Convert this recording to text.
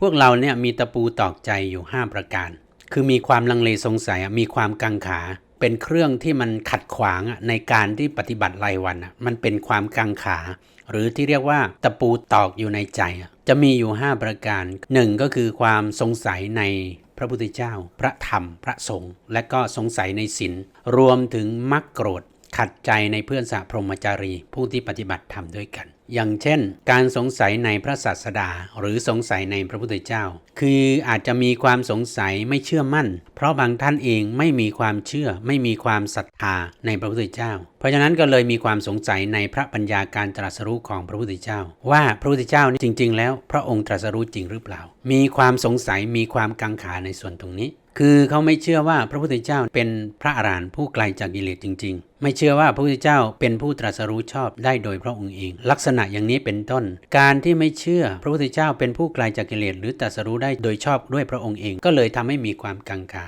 พวกเราเนี่ยมีตะปูตอกใจอยู่ 5 ประการ คือมีความลังเลสงสัยมีความกังขา เป็นเครื่องที่มันขัดขวางในการที่ปฏิบัติรายวันมันเป็นความกังขา หรือที่เรียกว่าตะปูตอกอยู่ในใจ จะมีอยู่ 5 ประการหนึ่งก็คือความสงสัยในพระพุทธเจ้า พระธรรม พระสงฆ์ และก็สงสัยในศีล รวมถึงมักโกรธ ขัดใจในเพื่อนสาพรหมจารี ผู้ที่ปฏิบัติธรรมด้วยกัน อย่างเช่น การสงสัยในพระศาสดา หรือสงสัยในพระพุทธเจ้า คืออาจจะมีความสงสัยไม่เชื่อมั่น เพราะบางท่านเองไม่มีความเชื่อ ไม่มีความศรัทธาในพระพุทธเจ้า เพราะฉะนั้นก็เลยมีความสงสัยในพระปัญญาการตรัสรู้ของพระพุทธเจ้า ว่าพระพุทธเจ้านี่จริง ๆ แล้วพระองค์ตรัสรู้จริงหรือเปล่า มีความสงสัยมีความกังขาในส่วนตรงนี้คือเขาไม่เชื่อว่าพระพุทธเจ้าเป็นพระอรหันต์ผู้ไกลจากกิเลสจริง ๆ ไม่เชื่อว่าพระพุทธเจ้าเป็นผู้ตรัสรู้ชอบได้โดยพระองค์เอง ลักษณะอย่างนี้เป็นต้น การที่ไม่เชื่อพระพุทธเจ้าเป็นผู้ไกลจากกิเลสหรือตรัสรู้ได้โดยชอบด้วยพระองค์เอง ก็เลยทำให้มีความกังขา